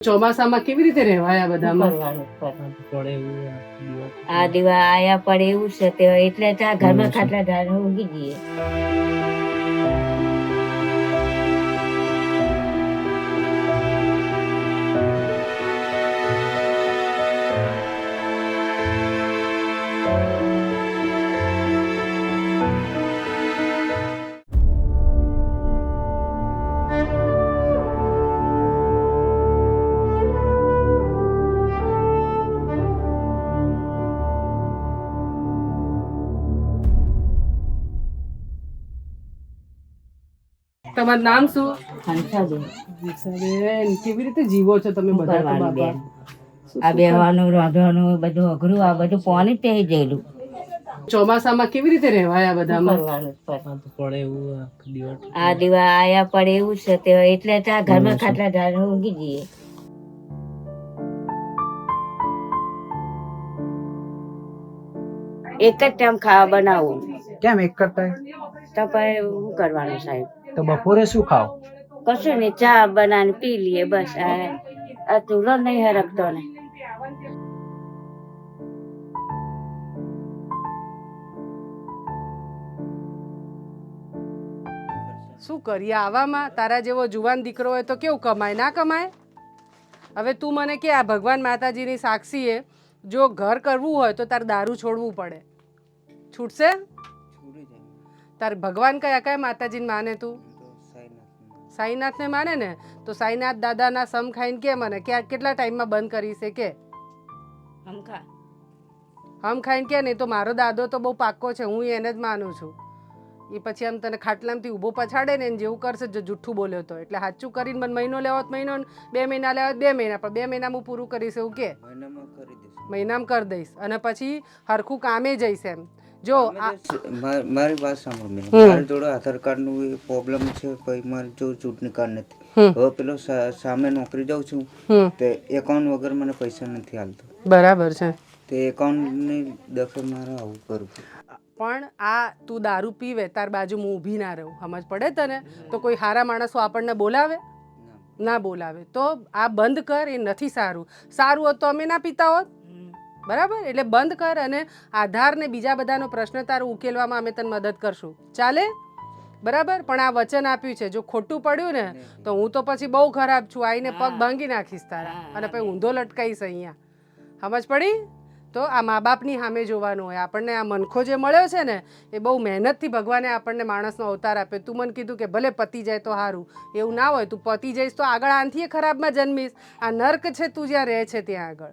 ચોમાસામાં કેવી રીતે રહેવાય આ બધામાં. આ દીવા આયા પડે એવું છે તે એટલે ત્યાં ઘરમાં ખાટલા ઢાળ ઊંઘી જઈએ. તમારું નામ શું? હંસાબેન. કેવી રીતે જીવો છો તમે બધા બાપા? આ બેહવાનું રાંધવાનું બધું અઘરું આ બધું પાણી તે ગયેલું. ચોમાસામાં કેવી રીતે રહેવાય આ બધામાં? આ તો પડે એવું આ દીવા આયા પડે એવું છે તે એટલે તો આ ઘરમાં ખાટલા ઢાળે ઊંઘી જઈએ. એક જ ટાઈમ ખાવા બનાવું. કેમ એક કરતા તો પછી શું કરવાનું સાહેબ? તો બપોરે શું ખાવ? કશું નહીં ચા બનાવીને પી લઈએ બસ આ ચૂલો નહીં હરકતો ને શું કરીએ? આવામાં તારા જેવો જુવાન દીકરો હોય તો કેવું કમાય? ના કમાય? હવે તું મને કે આ ભગવાન માતાજીની સાક્ષીએ જો ઘર કરવું હોય તો તારે દારૂ છોડવું પડે. છૂટશે? તાર ભગવાન કયા કયા માતાજીને માને તું? સાઈનાથને માને ને? તો સાઈનાથ દાદાના સમ ખાઈને કે મને? કે કેટલા ટાઈમમાં બંધ કરી છે કે? હમખા. હમ ખાઈને કે નહીં તો મારો દાદો તો બહુ પાક્કો છે હું એને જ માનું છું. એ પછી આમ તને ખાટલામાંથી ઊભો પછાડે ને એને જેવું કરશે જો જુઠ્ઠું બોલ્યો તો. એટલે સાચું કરીને મને મહિનો લેવો તો મહિનો બે મહિના લેવા બે મહિના પણ બે મહિનામાં હું પૂરું કરીશ એવું કે? મહિનામાં કરી દઈશ. અને પછી હરખું કામે જઈશ એમ. જો મારી વાત સાંભળો મેં મારે જોડે આધાર કાર્ડનું પ્રોબ્લેમ છે કોઈ મારી જો ચૂંટણી કાર્ડ નથી. હવે પેલો સામે નોકરી જાઉં છું તે એકાઉન્ટ વગર મને પૈસા નથી હાલતો. બરાબર છે. તે એકાઉન્ટની દખલ મારે આવું કરવું પણ આ તું દારૂ પીવે તાર બાજુ હું ઊભી ના રહું. સમજ પડે તને? તો કોઈ સારા માણસો આપણને બોલાવે? ના બોલાવે. તો આ બંધ કર એ નથી સારું. સારું હોત તો અમે ના પીતા હોત? બરાબર? એટલે બંધ કર અને આધાર ને બીજા બધાનો પ્રશ્ન તારો ઉકેલવામાં અમે તને મદદ કરશું. ચાલે? બરાબર? પણ આ વચન આપ્યું છે. જો ખોટું પડ્યું ને તો હું તો પછી બહુ ખરાબ છું. આવીને પગ ભાંગી નાખીશ તારા. અને પછી ઊંધો લટકાઈશ અહીંયા. સમજ પડી? તો આ મા બાપની સામે જોવાનું હોય. આપણને આ મનખો જે મળ્યો છે ને એ બહુ મહેનતથી ભગવાને આપણને માણસનો અવતાર આપ્યો. તું મને કીધું કે ભલે પતી જાય તો સારું એવું ના હોય. તું પતી જઈશ તો આગળ આનથી ખરાબમાં જન્મીશ. આ નર્ક છે તું જ્યાં રહે છે ત્યાં આગળ.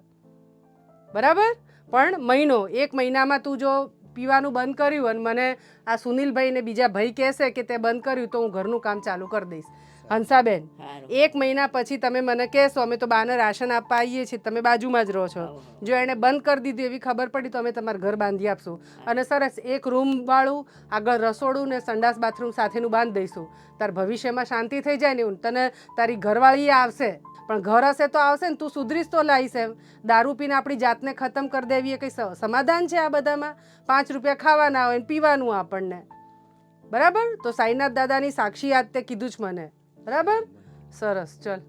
બરાબર? પણ મહિનો એક મહિનામાં તું જો પીવાનું બંધ કર્યું અને મને આ સુનિલભાઈ ને બીજા ભાઈ કહેશે કે તે બંધ કર્યું તો હું ઘરનું કામ ચાલુ કરી દઈશ. હંસાબેન એક મહિના પછી તમે મને કહેશો અમે તો બાને રાશન આપવા આવીએ છીએ તમે બાજુમાં જ રહો છો. જો એણે બંધ કરી દીધું એવી ખબર પડી તો અમે તમારું ઘર બાંધી આપશું. અને સરસ એક રૂમ વાળું આગળ રસોડું ને સંડાસ બાથરૂમ સાથેનું બાંધી દઈશું. તાર ભવિષ્યમાં શાંતિ થઈ જાય ને તને તારી ઘરવાળી આવશે. પણ ઘર હશે તો આવશે ને, તું સુધરીશ તો લાવીશ એમ. દારૂ પીને આપણી જાતને ખતમ કરી દેવી એ કંઈ સમાધાન છે આ બધામાં? પાંચ રૂપિયા ખાવાના હોય ને પીવાનું આપણને. બરાબર? તો સાઈનાથ દાદાની સાક્ષી યાદ તે કીધું જ મને. બરાબર? સરસ, ચલ.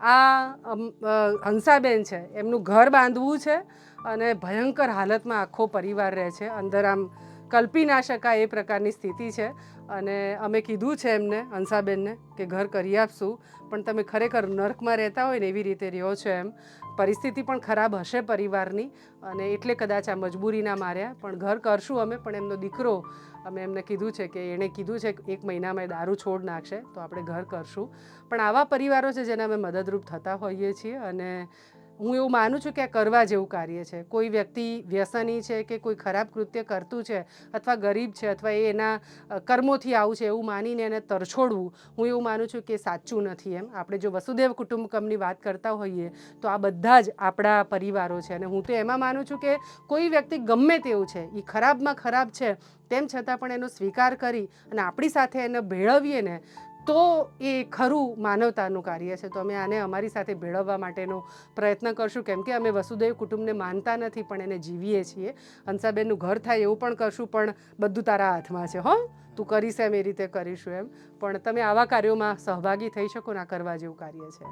આ હંસાબેન છે. એમનું ઘર બાંધવું છે અને ભયંકર હાલતમાં આખો પરિવાર રહે છે. અંદર આમ કલ્પી ના શકાય એ પ્રકારની સ્થિતિ છે. અને અમે કીધું છે એમને, હંસાબેનને, કે ઘર કરી આપશું. પણ તમે ખરેખર નર્કમાં રહેતા હોય ને એવી રીતે રહ્યો છો એમ. પરિસ્થિતિ પણ ખરાબ હશે પરિવારની. અને એટલે કદાચ આ મજબૂરીના માર્યા. પણ ઘર કરશું અમે, પણ એમનો દીકરો, અમે એમને કીધું છે કે, એણે કીધું છે એક મહિનામાં એ દારૂ છોડ નાખશે, તો આપણે ઘર કરશું. પણ આવા પરિવારો છે જેને અમે મદદરૂપ થતા હોઈએ છીએ. અને હું એવું માનું છું કે આ કરવા જેવું કાર્ય છે. કોઈ વ્યક્તિ વ્યસની છે કે કોઈ ખરાબ કૃત્ય કરતું છે અથવા ગરીબ છે અથવા એ એના કર્મોથી આવું છે એવું માનીને એને તરછોડવું, હું એવું માનું છું કે સાચું નથી એમ. આપણે જો વસુદેવ કુટુંબકમની વાત કરતા હોઈએ તો આ બધા જ આપણા પરિવારો છે અને હું તો એમાં માનું છું કે કોઈ વ્યક્તિ ગમે તેવું છે એ ખરાબમાં ખરાબ છે, તેમ છતાં પણ એનો સ્વીકાર કરી અને આપણી સાથે એને ભેળવીએ ને તો એ ખરું માનવતાનું કાર્ય છે. તો અમે આને અમારી સાથે ભેળવવા માટેનો પ્રયત્ન કરશું. કેમ કે અમે વસુદેવ કુટુંબને માનતા નથી, પણ એને જીવીએ છીએ. હંસાબેનનું ઘર થાય એવું પણ કરશું, પણ બધું તારા હાથમાં છે, હો. તું કરીશ એમ એ રીતે કરીશું એમ. પણ તમે આવા કાર્યોમાં સહભાગી થઈ શકો ના કરવા જેવું કાર્ય છે